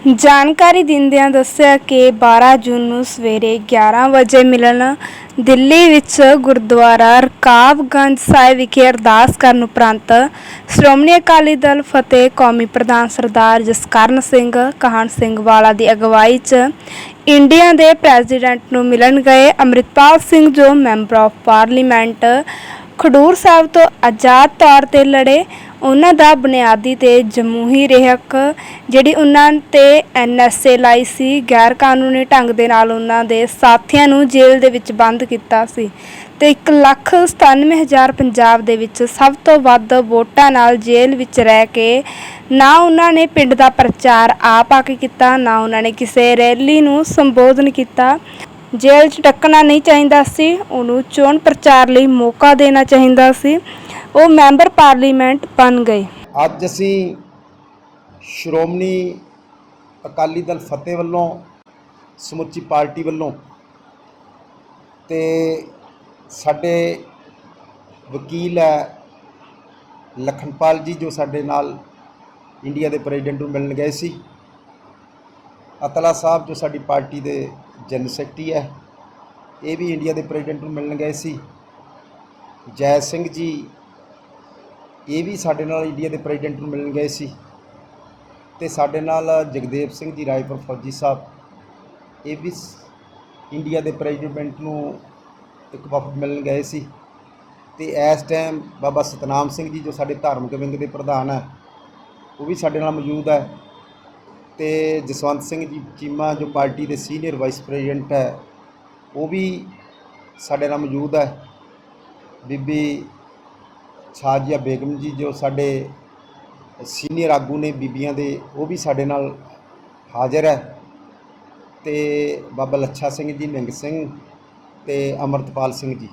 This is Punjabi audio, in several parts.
ਜਾਣਕਾਰੀ ਦਿੰਦਿਆਂ ਦੱਸਿਆ ਕਿ 12 ਜੂਨ ਨੂੰ ਸਵੇਰੇ 11 ਵਜੇ ਮਿਲਣ ਦਿੱਲੀ ਵਿੱਚ ਗੁਰਦੁਆਰਾ ਰਕਾਬਗੰਜ ਸਾਹਿਬ ਵਿਖੇ ਅਰਦਾਸ ਕਰਨ ਉਪਰੰਤ ਸ਼੍ਰੋਮਣੀ ਅਕਾਲੀ ਦਲ ਫਤਿਹ ਕੌਮੀ ਪ੍ਰਧਾਨ ਸਰਦਾਰ ਜਸਕਰਨ ਸਿੰਘ ਕਹਾਣ ਸਿੰਘ ਵਾਲਾ ਦੀ ਅਗਵਾਈ 'ਚ ਇੰਡੀਆ ਦੇ ਪ੍ਰੈਜ਼ੀਡੈਂਟ ਨੂੰ ਮਿਲਣ ਗਏ। ਅੰਮ੍ਰਿਤਪਾਲ ਸਿੰਘ ਜੋ member of parliament Khadoor Sahib ਤੋਂ ਆਜ਼ਾਦ ਤੌਰ ਤੇ ਲੜੇ ਉਹਨਾਂ ਦਾ ਬੁਨਿਆਦੀ ਤੇ ਜਮਹੂਰੀ ਰਹਿਕ, ਜਿਹੜੀ ਉਹਨਾਂ ਤੇ ਐਨਐਸਏ ਲਾਈ ਸੀ ਗੈਰ ਕਾਨੂੰਨੀ ਢੰਗ ਦੇ ਨਾਲ ਉਹਨਾਂ ਦੇ ਸਾਥੀਆਂ ਨੂੰ ਜੇਲ੍ਹ ਦੇ ਵਿੱਚ ਬੰਦ ਕੀਤਾ ਸੀ ਤੇ 197000 ਪੰਜਾਬ ਦੇ ਵਿੱਚ ਸਭ ਤੋਂ ਵੱਧ ਵੋਟਾਂ ਨਾਲ ਜੇਲ੍ਹ ਵਿੱਚ ਰਹਿ ਕੇ ਨਾ ਉਹਨਾਂ ਨੇ ਪਿੰਡ ਦਾ ਪ੍ਰਚਾਰ ਆਪ ਆ ਕੇ ਕੀਤਾ, ਨਾ ਉਹਨਾਂ ਨੇ ਕਿਸੇ ਰੈਲੀ ਨੂੰ ਸੰਬੋਧਨ ਕੀਤਾ। ਜੇਲ੍ਹ 'ਚ ਟੱਕਣਾ ਨਹੀਂ ਚਾਹੀਦਾ ਸੀ, ਉਹਨੂੰ ਚੋਣ ਪ੍ਰਚਾਰ ਲਈ ਮੌਕਾ ਦੇਣਾ ਚਾਹੀਦਾ ਸੀ। ਉਹ ਮੈਂਬਰ ਪਾਰਲੀਮੈਂਟ ਬਣ ਗਏ। ਅੱਜ ਅਸੀਂ ਸ਼੍ਰੋਮਣੀ ਅਕਾਲੀ ਦਲ ਫਤਿਹ ਵੱਲੋਂ, ਸਮੁੱਚੀ ਪਾਰਟੀ ਵੱਲੋਂ ਤੇ ਸਾਡੇ ਵਕੀਲ ਹੈ ਲਖਨਪਾਲ ਜੀ ਜੋ ਸਾਡੇ ਨਾਲ ਇੰਡੀਆ ਦੇ ਪ੍ਰੈਜ਼ੀਡੈਂਟ ਨੂੰ ਮਿਲਣ ਗਏ ਸੀ। ਅਤਲਾ ਸਾਹਿਬ ਜੋ ਸਾਡੀ ਪਾਰਟੀ ਦੇ ਜਨਰਲ ਸੈਕਟਰੀ ਹੈ, ਇਹ ਵੀ ਇੰਡੀਆ ਦੇ ਪ੍ਰੈਜ਼ੀਡੈਂਟ ਨੂੰ ਮਿਲਣ ਗਏ ਸੀ। ਜੈ ਸਿੰਘ ਜੀ ਇਹ ਵੀ ਸਾਡੇ ਨਾਲ ਇੰਡੀਆ ਦੇ ਪ੍ਰੈਜ਼ੀਡੈਂਟ ਨੂੰ ਮਿਲਣ ਗਏ ਸੀ। ਤੇ ਸਾਡੇ ਨਾਲ ਜਗਦੇਵ ਸਿੰਘ ਜੀ, ਰਾਏਪੁਰ ਫੌਜੀ ਸਾਹਿਬ, ਇਹ ਵੀ ਇੰਡੀਆ ਦੇ ਪ੍ਰੈਜ਼ੀਡੈਂਟ ਨੂੰ ਇੱਕ ਵਫਦ ਮਿਲਣ ਗਏ ਸੀ। ਤੇ ਇਸ ਟਾਈਮ ਬਾਬਾ ਸਤਨਾਮ ਸਿੰਘ ਜੀ, ਜੋ ਸਾਡੇ ਧਾਰਮਿਕ ਵਿੰਗ ਦੇ ਪ੍ਰਧਾਨ ਹੈ, ਉਹ ਵੀ ਸਾਡੇ ਨਾਲ ਮੌਜੂਦ ਹੈ। ਤੇ ਜਸਵੰਤ ਸਿੰਘ ਜੀ ਚੀਮਾ, ਜੋ ਪਾਰਟੀ ਦੇ ਸੀਨੀਅਰ ਵਾਈਸ ਪ੍ਰੈਜ਼ੀਡੈਂਟ ਹੈ, ਉਹ ਵੀ ਸਾਡੇ ਨਾਲ ਮੌਜੂਦ ਹੈ। ਬੀਬੀ ਸਾਜੀਆ ਬੇਗਮ ਜੀ ਜੋ ਸਾਡੇ ਸੀਨੀਅਰ ਆਗੂ ਨੇ ਬੀਬੀਆਂ ਦੇ, ਉਹ ਵੀ ਸਾਡੇ ਨਾਲ ਹਾਜ਼ਰ ਹੈ। ਤੇ ਬਾਬਾ ਲੱਛਾ ਸਿੰਘ ਜੀ ਨਿੰਗ ਸਿੰਘ ਤੇ ਅਮਰਤਪਾਲ ਸਿੰਘ ਜੀ।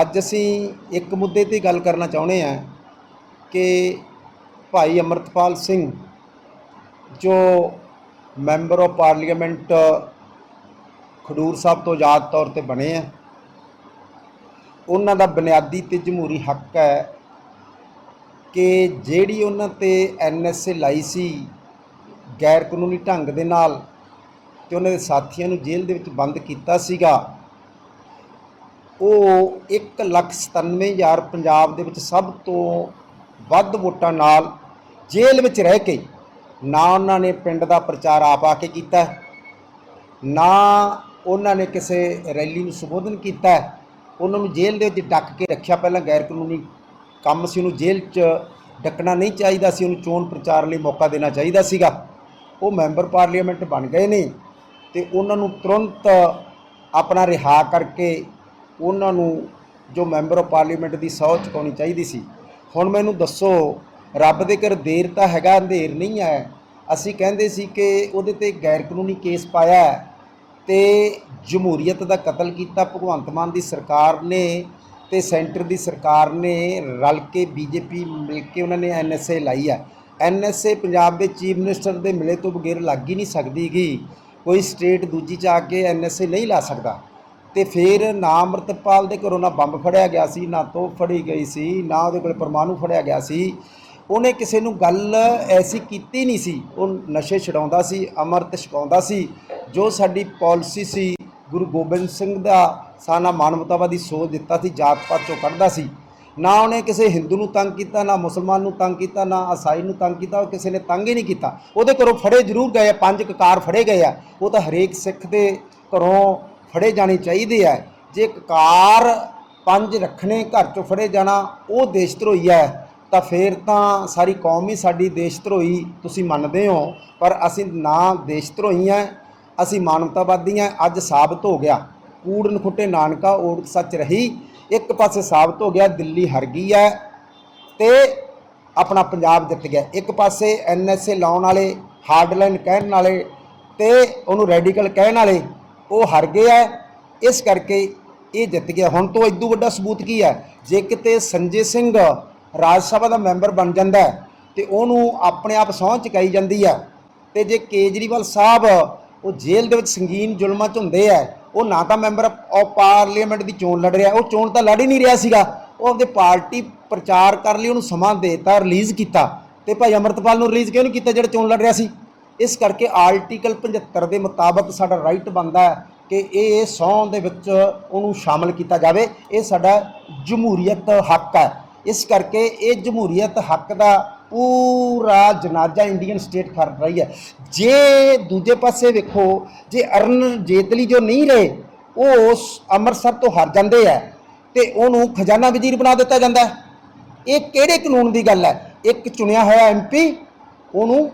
ਅੱਜ ਅਸੀਂ ਇੱਕ ਮੁੱਦੇ ਤੇ ਗੱਲ ਕਰਨਾ ਚਾਹੁੰਦੇ ਹਾਂ ਕਿ ਭਾਈ ਅਮਰਤਪਾਲ ਸਿੰਘ ਜੋ member of parliament Khadoor Sahib ਤੋਂ ਆਜ਼ਾਦ ਤੌਰ ਤੇ ਬਣੇ ਆ ਉਹਨਾਂ ਦਾ ਬੁਨਿਆਦੀ ਤੇ ਜਮਹੂਰੀ ਹੱਕ ਹੈ ਕਿ ਜਿਹੜੀ ਉਹਨਾਂ ਤੇ ਐਨਐਸਏ ਲਾਈ ਸੀ ਗੈਰ ਕਾਨੂੰਨੀ ਢੰਗ ਦੇ ਨਾਲ ਤੇ ਉਹਨਾਂ ਦੇ ਸਾਥੀਆਂ ਨੂੰ ਜੇਲ੍ਹ ਦੇ ਵਿੱਚ ਬੰਦ ਕੀਤਾ ਸੀਗਾ, ਉਹ 197000 ਪੰਜਾਬ ਦੇ ਵਿੱਚ ਸਭ ਤੋਂ ਵੱਧ ਵੋਟਾਂ ਨਾਲ ਜੇਲ੍ਹ ਵਿੱਚ ਰਹਿ ਕੇ ਨਾ ਉਹਨਾਂ ਨੇ ਪਿੰਡ ਦਾ ਪ੍ਰਚਾਰ ਆਪ ਆ ਕੇ ਕੀਤਾ, ਨਾ ਉਹਨਾਂ ਨੇ ਕਿਸੇ ਰੈਲੀ ਨੂੰ ਸੰਬੋਧਨ ਕੀਤਾ। ਉਹਨਾਂ ਨੂੰ ਜੇਲ੍ਹ ਦੇ ਵਿੱਚ ਡੱਕ ਕੇ ਰੱਖਿਆ ਪਹਿਲਾਂ ਗੈਰ ਕਾਨੂੰਨੀ ਕੰਮ ਸੀ, ਉਹਨੂੰ ਜੇਲ੍ਹ 'ਚ ਡੱਕਣਾ ਨਹੀਂ ਚਾਹੀਦਾ ਸੀ, ਉਹਨੂੰ ਚੋਣ ਪ੍ਰਚਾਰ ਲਈ ਮੌਕਾ ਦੇਣਾ ਚਾਹੀਦਾ ਸੀਗਾ। ਉਹ ਮੈਂਬਰ ਪਾਰਲੀਮੈਂਟ ਬਣ ਗਏ ਨੇ ਤੇ ਉਹਨਾਂ ਨੂੰ ਤੁਰੰਤ ਆਪਣਾ ਰਿਹਾ ਕਰਕੇ ਉਹਨਾਂ ਨੂੰ ਜੋ ਮੈਂਬਰ ਆਫ ਪਾਰਲੀਮੈਂਟ ਦੀ ਸਹੁੰ ਚੁਕਾਉਣੀ ਚਾਹੀਦੀ ਸੀ। ਹੁਣ ਮੈਨੂੰ ਦੱਸੋ, ਰੱਬ ਦੇ ਘਰ ਦੇਰ ਤਾਂ ਹੈਗਾ, ਅੰਧੇਰ ਨਹੀਂ ਹੈ। ਅਸੀਂ ਕਹਿੰਦੇ ਸੀ ਕਿ ਉਹਦੇ ਤੇ ਗੈਰ ਕਾਨੂੰਨੀ ਕੇਸ ਪਾਇਆ ਤੇ ਜਮਹੂਰੀਅਤ ਦਾ ਕਤਲ ਕੀਤਾ, ਭਗਵੰਤ ਮਾਨ ਦੀ ਸਰਕਾਰ ਨੇ ਤੇ ਸੈਂਟਰ ਦੀ ਸਰਕਾਰ ਨੇ ਰਲ ਕੇ ਬੀਜੇਪੀ ਮਿਲ ਕੇ ਉਹਨਾਂ ਨੇ ਐਨਐਸਏ ਲਾਈ ਹੈ ਐਨਐਸਏ ਪੰਜਾਬ ਦੇ ਚੀਫ ਮਿਨਿਸਟਰ ਦੇ ਮਿਲੇ ਤੋਂ ਬਗੈਰ ਲੱਗ ਹੀ ਨਹੀਂ ਸਕਦੀਗੀ ਕੋਈ ਸਟੇਟ ਦੂਜੀ ਚ ਆ ਕੇ ਐਨਐਸਏ ਨਹੀਂ ਲਾ ਸਕਦਾ। ਤੇ ਫਿਰ ਨਾ ਅੰਮ੍ਰਿਤਪਾਲ ਦੇ ਘਰੋਂ ਨਾ ਬੰਬ ਫੜਿਆ ਗਿਆ ਸੀ, ਨਾ ਤੋਪ ਫੜੀ ਗਈ ਸੀ, ਨਾ ਉਹਦੇ ਕੋਲ ਪਰਮਾਣੂ ਫੜਿਆ ਗਿਆ ਸੀ। ਉਹਨੇ ਕਿਸੇ ਨੂੰ ਗੱਲ ਐਸੀ ਕੀਤੀ ਨਹੀਂ ਸੀ। ਉਹ ਨਸ਼ੇ ਛਡਾਉਂਦਾ ਸੀ ਅਮਰਤ ਛਕਾਉਂਦਾ ਸੀ ਜੋ ਸਾਡੀ ਪਾਲਿਸੀ ਸੀ ਗੁਰੂ ਗੋਬਿੰਦ ਸਿੰਘ ਦਾ ਸਾਨਾ ਮਾਨਵਤਾਵਾਦੀ ਸੋਚ ਦਿੱਤਾ ਸੀ ਜਾਤ ਪਾਤ ਚੋਂ ਕੱਢਦਾ ਸੀ। ਨਾ ਉਹਨੇ ਕਿਸੇ ਹਿੰਦੂ ਨੂੰ ਤੰਗ ਕੀਤਾ ਨਾ ਮੁਸਲਮਾਨ ਨੂੰ ਤੰਗ ਕੀਤਾ ਨਾ ਈਸਾਈ ਨੂੰ ਤੰਗ ਕੀਤਾ ਉਹ ਕਿਸੇ ਨੇ ਤੰਗ ਹੀ ਨਹੀਂ ਕੀਤਾ। ਉਹਦੇ ਘਰੋਂ ਫੜੇ ਜ਼ਰੂਰ ਗਏ ਆ, ਪੰਜ ਕਕਾਰ ਫੜੇ ਗਏ ਆ। ਉਹ ਤਾਂ ਹਰੇਕ ਸਿੱਖ ਦੇ ਘਰੋਂ ਫੜੇ ਜਾਣੇ ਚਾਹੀਦੇ ਆ। ਜੇ ਕਕਾਰ ਪੰਜ ਰੱਖਣੇ ਘਰ ਚੋਂ ਫੜੇ ਜਾਣਾ ਉਹ ਦੇਸ਼ ਧਰੋਈ ਹੈ ਤਾਂ ਫੇਰ ਤਾਂ ਸਾਰੀ ਕੌਮ ਹੀ ਸਾਡੀ ਦੇਸ਼ ਧਰੋਈ ਤੁਸੀਂ ਮੰਨਦੇ ਹੋ, ਪਰ ਅਸੀਂ ਨਾ ਦੇਸ਼ ਧਰੋਈ ਹਾਂ ਅਸੀਂ ਮਾਨਵਤਾਵਾਦੀ ਹਾਂ ਅੱਜ ਸਾਬਤ ਹੋ ਗਿਆ। ਕੂੜਨ ਖੁੱਟੇ ਨਾਨਕਾ ਓੜਕ ਸੱਚ ਰਹੀ, ਇੱਕ ਪਾਸੇ ਸਾਬਤ ਹੋ ਗਿਆ, ਦਿੱਲੀ ਹਰ ਗਈ ਹੈ ਤੇ ਆਪਣਾ ਪੰਜਾਬ ਜਿੱਤ ਗਿਆ। ਇੱਕ ਪਾਸੇ ਐਨਐਸਏ ਲਾਉਣ ਵਾਲੇ, ਹਾਰਡਲਾਈਨ ਕਹਿਣ ਵਾਲੇ, ਤੇ ਉਹਨੂੰ ਰੈਡੀਕਲ ਕਹਿਣ ਵਾਲੇ, ਉਹ ਹਰ ਗਏ ਹੈ ਇਸ ਕਰਕੇ ਇਹ ਜਿੱਤ ਗਿਆ। ਹੁਣ ਤੋਂ ਇਦੋਂ ਵੱਡਾ ਸਬੂਤ ਕੀ ਹੈ ਜੇ ਕਿਤੇ ਸੰਜੇ ਸਿੰਘ ਰਾਜ ਸਭਾ ਦਾ ਮੈਂਬਰ ਬਣ ਜਾਂਦਾ ਹੈ ਤੇ ਉਹਨੂੰ ਆਪਣੇ ਆਪ ਸਹੁੰ ਚੁਕਾਈ ਜਾਂਦੀ ਹੈ। ਤੇ ਜੇ ਕੇਜਰੀਵਾਲ ਸਾਹਿਬ ਉਹ ਜੇਲ੍ਹ ਦੇ ਵਿੱਚ ਸੰਗੀਨ ਜ਼ੁਲਮਾਂ 'ਚ ਹੁੰਦੇ ਆ ਉਹ ਨਾ ਤਾਂ ਮੈਂਬਰ ਆਫ ਪਾਰਲੀਮੈਂਟ ਦੀ ਚੋਣ ਲੜ ਰਿਹਾ, ਉਹ ਚੋਣ ਤਾਂ ਲੜ ਹੀ ਨਹੀਂ ਰਿਹਾ ਸੀਗਾ। ਉਹ ਆਪਦੇ ਪਾਰਟੀ ਪ੍ਰਚਾਰ ਕਰਨ ਲਈ, ਉਹਨੂੰ ਸਮਾਂ ਦੇਤਾ, ਰਿਲੀਜ਼ ਕੀਤਾ। ਤੇ ਭਾਈ ਅਮਰਤਪਾਲ ਨੂੰ ਰਿਲੀਜ਼ ਕਿਉਂ ਨਹੀਂ ਕੀਤਾ ਜਿਹੜਾ ਚੋਣ ਲੜ ਰਿਹਾ ਸੀ? ਇਸ ਕਰਕੇ ਆਰਟੀਕਲ 75 ਦੇ ਮੁਤਾਬਕ ਸਾਡਾ ਰਾਈਟ ਬਣਦਾ ਹੈ ਕਿ ਇਹ ਸਹੁੰ ਦੇ ਵਿੱਚ ਉਹਨੂੰ ਸ਼ਾਮਲ ਕੀਤਾ ਜਾਵੇ। ਇਹ ਸਾਡਾ ਜਮਹੂਰੀਅਤ ਹੱਕ ਹੈ। ਇਸ ਕਰਕੇ ਇਹ ਜਮਹੂਰੀਅਤ ਹੱਕ ਦਾ ਪੂਰਾ ਜਨਾਜ਼ਾ ਇੰਡੀਅਨ ਸਟੇਟ ਕਰ ਰਹੀ ਹੈ। ਜੇ ਦੂਜੇ ਪਾਸੇ ਵੇਖੋ, ਜੇ ਅਰਨ ਜੇਤਲੀ ਜੋ ਨਹੀਂ ਰਹੇ, ਉਹ ਉਸ ਅੰਮ੍ਰਿਤਸਰ ਤੋਂ ਹਾਰ ਜਾਂਦੇ ਆ ਤੇ ਉਹਨੂੰ ਖਜ਼ਾਨਾ ਵਜ਼ੀਰ ਬਣਾ ਦਿੱਤਾ ਜਾਂਦਾ ਇਹ ਕਿਹੜੇ ਕਾਨੂੰਨ ਦੀ ਗੱਲ ਹੈ? ਇੱਕ ਚੁਣਿਆ ਹੋਇਆ ਐਮਪੀ ਉਹਨੂੰ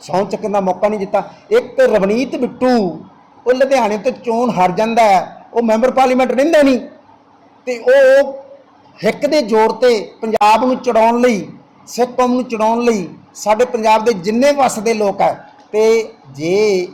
ਸਹੁੰ ਚੱਕਣ ਦਾ ਮੌਕਾ ਨਹੀਂ ਦਿੱਤਾ। ਇੱਕ ਰਵਨੀਤ ਬਿੱਟੂ, ਉਹ ਲੁਧਿਆਣੇ ਤੋਂ ਚੋਣ ਹਾਰ ਜਾਂਦਾ ਹੈ। ਉਹ ਮੈਂਬਰ ਪਾਰਲੀਮੈਂਟ ਰਹਿੰਦਾ ਨਹੀਂ। ਤੇ ਉਹ ਹਿੱਕ ਦੇ ਜ਼ੋਰ ਤੇ ਪੰਜਾਬ ਨੂੰ ਚੜਾਉਣ ਲਈ, ਸਿੱਖ ਕੌਮ ਨੂੰ ਚੜਾਉਣ ਲਈ ਸਾਡੇ ਪੰਜਾਬ ਦੇ ਜਿੰਨੇ ਵਸਦੇ ਲੋਕ ਹੈ ਤੇ ਜੇ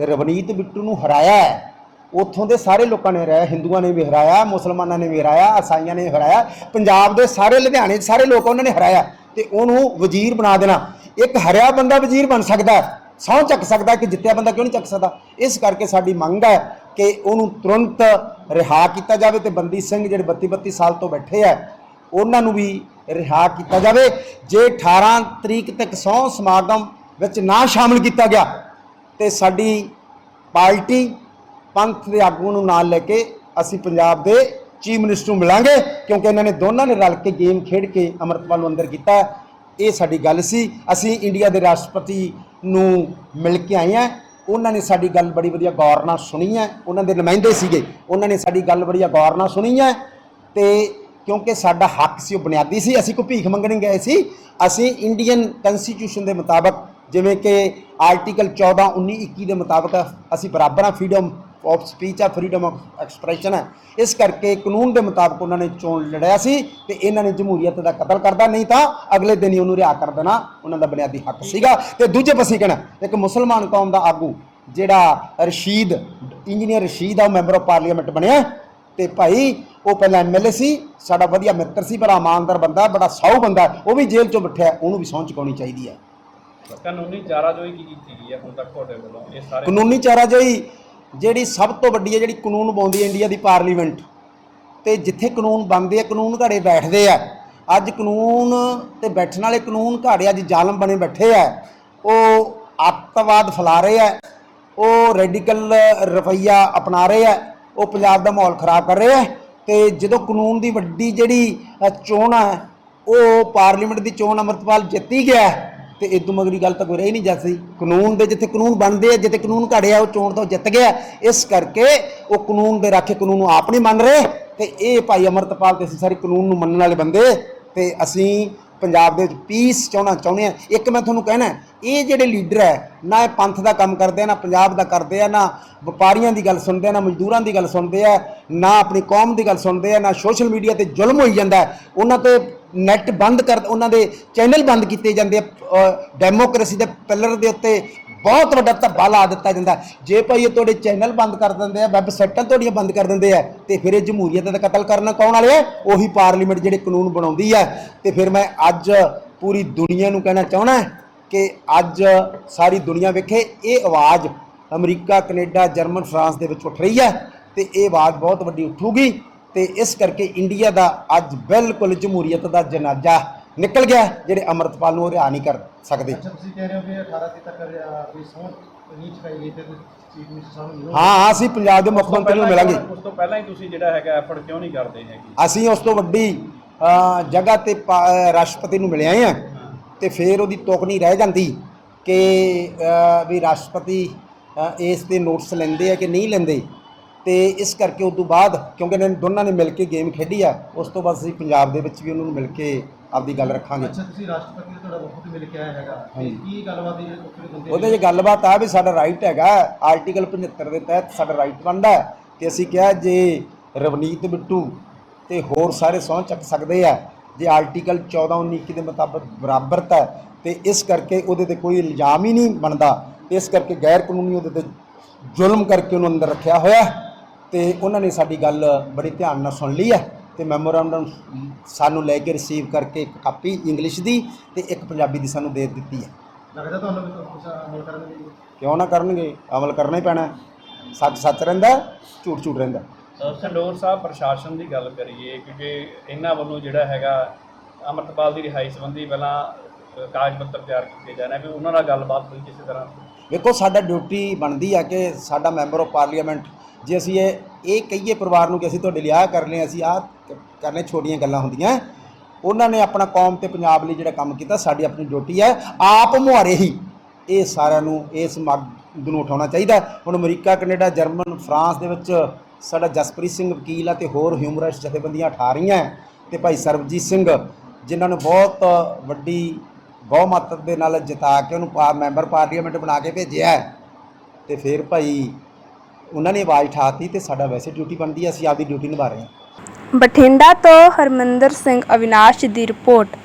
ਰਵਨੀਤ ਬਿੱਟੂ ਨੂੰ ਹਰਾਇਆ ਹੈ, ਉੱਥੋਂ ਦੇ ਸਾਰੇ ਲੋਕਾਂ ਨੇ ਹਰਾਇਆ, ਹਿੰਦੂਆਂ ਨੇ ਵੀ ਹਰਾਇਆ, ਮੁਸਲਮਾਨਾਂ ਨੇ ਵੀ ਹਰਾਇਆ, ਈਸਾਈਆਂ ਨੇ ਹਰਾਇਆ, ਪੰਜਾਬ ਦੇ ਸਾਰੇ ਲੁਧਿਆਣੇ ਦੇ ਸਾਰੇ ਲੋਕ ਉਹਨਾਂ ਨੇ ਹਰਾਇਆ, ਤੇ ਉਹਨੂੰ ਵਜ਼ੀਰ ਬਣਾ ਦੇਣਾ। ਇੱਕ ਹਰਿਆ ਬੰਦਾ ਵਜ਼ੀਰ ਬਣ ਸਕਦਾ ਸਹੁੰ ਚੱਕ ਸਕਦਾ ਕਿ ਜਿੱਤਿਆ ਬੰਦਾ ਕਿਉਂ ਨਹੀਂ ਚੱਕ ਸਕਦਾ? ਇਸ ਕਰਕੇ ਸਾਡੀ ਮੰਗ ਹੈ ਕਿ ਉਹਨੂੰ ਤੁਰੰਤ ਰਿਹਾ ਕੀਤਾ ਜਾਵੇ ਤੇ ਬੰਦੀ ਸਿੰਘ ਜਿਹੜੇ 32 32 ਸਾਲ ਤੋਂ ਬੈਠੇ ਆ, ਉਹਨਾਂ ਨੂੰ ਵੀ ਰਿਹਾ ਕੀਤਾ ਜਾਵੇ। ਜੇ 18 ਤਰੀਕ ਤੱਕ ਸਹੁੰ ਸਮਾਗਮ ਵਿੱਚ ਨਾ ਸ਼ਾਮਲ ਕੀਤਾ ਗਿਆ, ਤੇ ਸਾਡੀ ਪਾਰਟੀ ਪੰਥ ਦੇ ਆਗੂ ਨੂੰ ਨਾਲ ਲੈ ਕੇ ਅਸੀਂ ਪੰਜਾਬ ਦੇ ਚੀਫ ਮਿਨਿਸਟਰ ਨੂੰ ਮਿਲਾਂਗੇ, ਕਿਉਂਕਿ ਇਹਨਾਂ ਨੇ ਦੋਨਾਂ ਨੇ ਰਲ ਕੇ ਗੇਮ ਖੇਡ ਕੇ ਅੰਮ੍ਰਿਤਪਾਲ ਨੂੰ ਅੰਦਰ ਕੀਤਾ। ਇਹ ਸਾਡੀ ਗੱਲ ਸੀ। ਅਸੀਂ ਇੰਡੀਆ ਦੇ ਰਾਸ਼ਟਰਪਤੀ ਨੂੰ ਮਿਲ ਕੇ ਆਏ ਹਾਂ ਉਹਨਾਂ ਨੇ ਸਾਡੀ ਗੱਲ ਬੜੀ ਵਧੀਆ ਗੌਰ ਨਾਲ ਸੁਣੀ ਹੈ ਉਹਨਾਂ ਦੇ ਨੁਮਾਇੰਦੇ ਸੀਗੇ। ਉਹਨਾਂ ਨੇ ਸਾਡੀ ਗੱਲ ਬੜੀ ਗੌਰ ਨਾਲ ਸੁਣੀ ਹੈ ਤੇ ਕਿਉਂਕਿ ਸਾਡਾ ਹੱਕ ਸੀ, ਉਹ ਬੁਨਿਆਦੀ ਸੀ। ਅਸੀਂ ਕੋਈ ਭੀਖ ਮੰਗਣ ਗਏ ਸੀ। ਅਸੀਂ ਇੰਡੀਅਨ ਕਨਸਟੀਟਿਊਸ਼ਨ ਦੇ ਮੁਤਾਬਕ ਜਿਵੇਂ ਕਿ ਆਰਟੀਕਲ 14 19 21 ਦੇ ਮੁਤਾਬਕ ਅਸੀਂ ਬਰਾਬਰ ਹਾਂ ਫਰੀडम ਆਫ ਸਪੀਚ ਆ ਫਰੀडम ਆਫ ਐਕਸਪ੍ਰੈਸ਼ਨ ਹੈ ਇਸ ਕਰਕੇ ਕਾਨੂੰਨ ਦੇ ਮੁਤਾਬਕ ਉਹਨਾਂ ਨੇ ਚੋਣ ਲੜਿਆ ਸੀ ਤੇ ਇਹਨਾਂ ਨੇ ਜਮਹੂਰੀਅਤ ਦਾ ਕਤਲ ਕਰਦਾ ਨਹੀਂ ਤਾਂ ਅਗਲੇ ਦਿਨ ਹੀ ਉਹਨੂੰ ਰਿਹਾ ਕਰ ਦੇਣਾ। ਉਹਨਾਂ ਦਾ ਬੁਨਿਆਦੀ ਹੱਕ ਸੀਗਾ। ਤੇ ਦੂਜੇ ਪਾਸੇ ਕਹਿਣਾ ਇੱਕ ਮੁਸਲਮਾਨ ਕੌਮ ਦਾ ਆਗੂ ਜਿਹੜਾ ਰਸ਼ੀਦ ਇੰਜੀਨੀਅਰ ਰਸ਼ੀਦ ਆ ਉਹ ਮੈਂਬਰ ਆਫ ਪਾਰਲੀਮੈਂਟ ਬਣਿਆ। ਤੇ ਭਾਈ ਉਹ ਪਹਿਲਾਂ ਐਮਐਲਏ ਸੀ। ਸਾਡਾ ਵਧੀਆ ਮਿੱਤਰ ਸੀ ਬੜਾ ਇਮਾਨਦਾਰ ਬੰਦਾ ਬੜਾ ਸਾਊ ਬੰਦਾ। ਉਹ ਵੀ ਜੇਲ੍ਹ ਚੋਂ ਬਿਠਿਆ। ਉਹਨੂੰ ਵੀ ਸਹੁੰ ਚੁਕਾਉਣੀ ਚਾਹੀਦੀ ਹੈ ਕਾਨੂੰਨੀ ਚਾਰਾਜੋਈ ਕੀ ਕੀਤੀ ਗਈ ਹੈ ਹੁਣ ਤੱਕ ਤੁਹਾਡੇ ਵੱਲੋਂ? ਇਹ ਸਾਰੇ ਕਾਨੂੰਨੀ ਚਾਰਾਜੋਈ ਜਿਹੜੀ ਸਭ ਤੋਂ ਵੱਡੀ ਹੈ ਜਿਹੜੀ ਕਾਨੂੰਨ ਬਣਾਉਂਦੀ ਹੈ ਇੰਡੀਆ ਦੀ ਪਾਰਲੀਮੈਂਟ। ਤੇ ਜਿੱਥੇ ਕਾਨੂੰਨ ਬਣਦੇ ਆ, ਕਾਨੂੰਨ ਘੜੇ ਬੈਠਦੇ ਆ। ਅੱਜ ਕਾਨੂੰਨ ਤੇ ਬੈਠਣ ਵਾਲੇ ਕਾਨੂੰਨ ਘਾੜੇ ਅੱਜ ਜ਼ਾਲਮ ਬਣੇ ਬੈਠੇ ਆ। ਉਹ ਅੱਤਵਾਦ ਫੈਲਾ ਰਹੇ ਆ। ਉਹ ਰੈਡੀਕਲ ਰਵਈਆ ਅਪਣਾ ਰਹੇ ਆ। ਉਹ ਪੰਜਾਬ ਦਾ ਮਾਹੌਲ ਖਰਾਬ ਕਰ ਰਹੇ ਆ। ਤੇ ਜਦੋਂ ਕਾਨੂੰਨ ਦੀ ਵੱਡੀ ਜਿਹੜੀ ਚੋਣ ਆ, ਉਹ ਪਾਰਲੀਮੈਂਟ ਦੀ ਚੋਣ ਅਮਰਤਪਾਲ ਜਿੱਤੀ ਗਿਆ। ਤੇ ਇਦੋਂ ਮਗਰੀ ਗੱਲ ਤਾਂ ਕੋਈ ਰਹੀ ਨਹੀਂ ਜਾਂਦੀ ਕਾਨੂੰਨ ਦੇ ਜਿੱਥੇ ਕਾਨੂੰਨ ਬਣਦੇ ਆ, ਜਿੱਥੇ ਕਾਨੂੰਨ ਘੜਿਆ, ਉਹ ਚੋਣ ਤੋਂ ਜਿੱਤ ਗਿਆ। ਇਸ ਕਰਕੇ ਉਹ ਕਾਨੂੰਨ ਦੇ ਰਾਖੇ ਕਾਨੂੰਨ ਨੂੰ ਆਪ ਨਹੀਂ ਮੰਨ ਰਹੇ। ਤੇ ਇਹ ਭਾਈ ਅਮਰਤਪਾਲ ਤੇ ਅਸੀਂ ਸਾਰੇ ਕਾਨੂੰਨ ਨੂੰ ਮੰਨਣ ਵਾਲੇ ਬੰਦੇ। ਤੇ ਅਸੀਂ ਪੰਜਾਬ ਦੇ ਵਿੱਚ ਪੀਸ ਚਾਹਣਾ ਚਾਹੁੰਦੇ ਆ ਇੱਕ ਮੈਂ ਤੁਹਾਨੂੰ ਕਹਿਣਾ ਇਹ ਜਿਹੜੇ ਲੀਡਰ ਹੈ, ਨਾ ਇਹ ਪੰਥ ਦਾ ਕੰਮ ਕਰਦੇ ਆ, ਨਾ ਪੰਜਾਬ ਦਾ ਕਰਦੇ ਆ, ਨਾ ਵਪਾਰੀਆਂ ਦੀ ਗੱਲ ਸੁਣਦੇ ਆ, ਨਾ ਮਜ਼ਦੂਰਾਂ ਦੀ ਗੱਲ ਸੁਣਦੇ ਆ, ਨਾ ਆਪਣੀ ਕੌਮ ਦੀ ਗੱਲ ਸੁਣਦੇ ਆ, ਨਾ ਸੋਸ਼ਲ ਮੀਡੀਆ ਤੇ ਜ਼ੁਲਮ ਹੋਈ ਜਾਂਦਾ ਉਹਨਾਂ ਤੇ ਨੈਟ ਬੰਦ ਕਰ ਉਹਨਾਂ ਦੇ ਚੈਨਲ ਬੰਦ ਕੀਤੇ ਜਾਂਦੇ ਆ ਡੈਮੋਕ੍ਰੇਸੀ ਦੇ ਪਿਲਰ ਦੇ ਉੱਤੇ ਬਹੁਤ ਵੱਡਾ ਧੱਬਾ ਲਾ ਦਿੱਤਾ ਜਾਂਦਾ। ਹੈ। ਜੇ ਭਾਈ ਇਹ ਤੁਹਾਡੇ ਚੈਨਲ ਬੰਦ ਕਰ ਦਿੰਦੇ ਆ ਵੈਬਸਾਈਟਾਂ ਤੁਹਾਡੀਆਂ ਬੰਦ ਕਰ ਦਿੰਦੇ ਆ, ਤੇ ਫਿਰ ਇਹ ਜਮਹੂਰੀਅਤ ਦਾ ਕਤਲ ਕਰਨ ਕੌਣ ਵਾਲੇ ਆ? ਉਹੀ ਪਾਰਲੀਮੈਂਟ ਜਿਹੜੇ ਕਾਨੂੰਨ ਬਣਾਉਂਦੀ ਆ। ਤੇ ਫਿਰ ਮੈਂ ਅੱਜ ਪੂਰੀ ਦੁਨੀਆ ਨੂੰ ਕਹਿਣਾ ਚਾਹਣਾ ਕਿ ਅੱਜ ਸਾਰੀ ਦੁਨੀਆ ਵੇਖੇ, ਇਹ ਆਵਾਜ਼ ਅਮਰੀਕਾ, ਕੈਨੇਡਾ, ਜਰਮਨ, ਫਰਾਂਸ ਦੇ ਵਿੱਚ ਉੱਠ ਰਹੀ ਹੈ ਤੇ ਇਹ ਆਵਾਜ਼ ਬਹੁਤ ਵੱਡੀ ਉੱਠੂਗੀ। ਤੇ ਇਸ ਕਰਕੇ ਇੰਡੀਆ ਦਾ ਅੱਜ ਬਿਲਕੁਲ ਜਮਹੂਰੀਅਤ ਦਾ ਜਨਾਜ਼ਾ ਨਿਕਲ ਗਿਆ ਜਿਹੜੇ ਅਮਰਤਪਾਲ ਨੂੰ ਉਹ ਰਿਹਾ ਨਹੀਂ ਕਰ ਸਕਦੇ। ਅੱਛਾ ਤੁਸੀਂ ਕਹਿ ਰਹੇ ਹੋ ਵੀ 18 ਤਰੀਕ ਤੱਕ ਅਹ, ਵੀ ਸਹੁੰ ਨਹੀਂ ਚੁਕਾਈ ਗਈ ਤੇ ਚੀਫ ਮਿਨਿਸਟਰ ਸਾਹਿਬ ਨੂੰ ਮਿਲੋ ਹਾਂ ਹਾਂ ਅਸੀਂ ਪੰਜਾਬ ਦੇ ਮੁੱਖ ਮੰਤਰੀ ਨੂੰ ਮਿਲਾਂਗੇ। ਉਸ ਤੋਂ ਪਹਿਲਾਂ ਹੀ ਤੁਸੀਂ ਜਿਹੜਾ ਹੈਗਾ ਐਫਰਟ ਕਿਉਂ ਨਹੀਂ ਕਰਦੇ ਹੈਗੇ? ਅਸੀਂ ਉਸ ਤੋਂ ਵੱਡੀ ਜਗ੍ਹਾ ਤੇ ਰਾਸ਼ਟਰਪਤੀ ਨੂੰ ਮਿਲਿਆ ਆ ਤੇ ਫਿਰ ਉਹਦੀ ਤੋਕਣੀ ਰਹਿ ਜਾਂਦੀ ਕਿ ਵੀ ਰਾਸ਼ਟਰਪਤੀ ਇਸ ਤੇ ਨੋਟਿਸ ਲੈਂਦੇ ਆ ਕਿ ਨਹੀਂ ਲੈਂਦੇ। ਤੇ ਇਸ ਕਰਕੇ ਉਸ ਤੋਂ ਬਾਅਦ ਕਿਉਂਕਿ ਇਹਨਾਂ ਨੇ ਦੋਨਾਂ ਨੇ ਮਿਲ ਕੇ ਗੇਮ ਖੇਡੀ ਆ ਉਸ ਤੋਂ ਬਾਅਦ ਅਸੀਂ ਪੰਜਾਬ ਦੇ ਵਿੱਚ ਵੀ ਉਹਨਾਂ ਨੂੰ ਮਿਲ ਕੇ ਆਪਦੀ ਗੱਲ ਰੱਖਾਂਗੇ। ਅੱਛਾ ਤੁਸੀਂ ਰਾਸ਼ਟਰਪਤੀ ਦਾ ਤੁਹਾਡਾ ਵਫਦ ਮਿਲ ਕੇ ਆਇਆ ਹੈਗਾ। ਤੇ। ਕੀ ਗੱਲਬਾਤ ਹੈ ਉੱਥੇ ਬੰਦੇ ਉਹਦੇ 'ਚ ਗੱਲਬਾਤ ਆ ਵੀ ਸਾਡਾ ਰਾਈਟ ਹੈਗਾ ਆਰਟੀਕਲ 75 ਦੇ ਤਹਿਤ ਸਾਡਾ ਰਾਈਟ ਬਣਦਾ ਹੈ। ਤੇ ਅਸੀਂ ਕਿਹਾ ਜੇ ਰਵਨੀਤ ਬਿੱਟੂ ਤੇ ਹੋਰ ਸਾਰੇ ਸਹੁੰ ਚੱਕ ਸਕਦੇ ਆ ਜੇ ਆਰਟੀਕਲ 14 19 21 ਦੇ ਮੁਤਾਬਕ ਬਰਾਬਰਤਾ ਹੈ ਤੇ ਇਸ ਕਰਕੇ ਉਹਦੇ ਤੇ ਕੋਈ ਇਲਜ਼ਾਮ ਹੀ ਨਹੀਂ ਬਣਦਾ। ਇਸ ਕਰਕੇ ਗੈਰ ਕਾਨੂੰਨੀ ਉਹਦੇ ਤੇ ਜ਼ੁਲਮ ਕਰਕੇ ਉਹਨੂੰ ਅੰਦਰ ਰੱਖਿਆ ਹੋਇਆ ਤੇ ਉਹਨਾਂ ਨੇ ਸਾਡੀ ਗੱਲ ਬੜੀ ਧਿਆਨ ਨਾਲ ਸੁਣ ਲਈ ਹੈ ਤੇ ਮੈਮੋਰੈਂਡਮ ਸਾਨੂੰ ਲੈ ਕੇ ਰਿਸੀਵ ਕਰਕੇ ਇੱਕ ਕਾਪੀ ਇੰਗਲਿਸ਼ ਦੀ ਤੇ ਇੱਕ ਪੰਜਾਬੀ ਦੀ ਸਾਨੂੰ ਦੇ ਦਿੱਤੀ ਹੈ। ਲੱਗਦਾ ਤੁਹਾਨੂੰ ਵੀ ਕੁਝ ਅਮਲ ਕਰਨ ਦੀ ਕਿਉਂ ਨਾ ਕਰਨਗੇ? ਅਮਲ ਕਰਨਾ ਹੀ ਪੈਣਾ। ਸੱਚ ਸੱਚ ਰਹਿੰਦਾ ਝੂਠ ਝੂਠ ਰਹਿੰਦਾ ਸੰਡੋਰ ਸਾਹਿਬ ਪ੍ਰਸ਼ਾਸਨ ਦੀ ਗੱਲ ਕਰੀਏ ਕਿਉਂਕਿ ਇਹਨਾਂ ਵੱਲੋਂ ਜਿਹੜਾ ਹੈਗਾ ਅਮਰਤਪਾਲ ਦੀ ਰਿਹਾਈ ਸੰਬੰਧੀ ਪਹਿਲਾਂ ਕਾਗਜ਼ ਪੱਤਰ ਤਿਆਰ ਕੀਤੇ ਜਾਣੇ ਵੀ ਉਹਨਾਂ ਨਾਲ ਗੱਲਬਾਤ ਹੋਈ ਕਿਸੇ ਤਰ੍ਹਾਂ? ਵੇਖੋ ਸਾਡਾ ਡਿਊਟੀ ਬਣਦੀ ਆ ਕਿ ਸਾਡਾ ਮੈਂਬਰ ਆਫ ਪਾਰਲੀਮੈਂਟ ਜੇ ਅਸੀਂ ਇਹ ਇਹ ਕਹੀਏ ਪਰਿਵਾਰ ਨੂੰ ਕਿ ਅਸੀਂ ਤੁਹਾਡੇ ਲਈ ਆਹ ਕਰ ਲਏ ਅਸੀਂ ਆਹ ਕਰ ਕਰਨੇ ਛੋਟੀਆਂ ਗੱਲਾਂ ਹੁੰਦੀਆਂ। ਉਹਨਾਂ ਨੇ ਆਪਣਾ ਕੌਮ ਤੇ ਪੰਜਾਬ ਲਈ ਜਿਹੜਾ ਕੰਮ ਕੀਤਾ, ਸਾਡੀ ਆਪਣੀ ਡਿਊਟੀ ਹੈ। ਆਪ ਮੁਹਾਰੇ ਹੀ ਇਹ ਸਾਰਿਆਂ ਨੂੰ ਇਸ ਮੱਗ ਨੂੰ ਉਠਾਉਣਾ ਚਾਹੀਦਾ। ਹੁਣ ਅਮਰੀਕਾ, ਕੈਨੇਡਾ, ਜਰਮਨ, ਫਰਾਂਸ ਦੇ ਵਿੱਚ ਸਾਡਾ ਜਸਪ੍ਰੀਤ ਸਿੰਘ ਵਕੀਲ ਆ ਤੇ ਹੋਰ ਹਿਊਮਨ ਰਾਈਟਸ ਜਥੇਬੰਦੀਆਂ ਉਠਾ ਰਹੀਆਂ ਹੈ ਤੇ ਭਾਈ ਸਰਬਜੀਤ ਸਿੰਘ, ਜਿਨ੍ਹਾਂ ਨੂੰ ਬਹੁਤ ਵੱਡੀ ਬਹੁਮਤ ਦੇ ਨਾਲ ਜਿਤਾ ਕੇ ਉਹਨੂੰ ਪਾ- ਮੈਂਬਰ ਪਾਰਲੀਮੈਂਟ ਬਣਾ ਕੇ ਭੇਜਿਆ ਹੈ। ਤੇ ਫਿਰ ਭਾਈ ਉਹਨਾਂ ਨੇ ਆਵਾਜ਼ ਉਠਾਤੀ ਤੇ ਸਾਡਾ ਵੈਸੇ ਡਿਊਟੀ ਬਣਦੀ ਹੈ ਅਸੀਂ ਆਪਦੀ ਡਿਊਟੀ ਨਿਭਾ ਰਹੇ ਹਾਂ। ਬਠਿੰਡਾ ਤੋਂ ਹਰਮਿੰਦਰ ਸਿੰਘ ਅਵਿਨਾਸ਼ ਦੀ ਰਿਪੋਰਟ।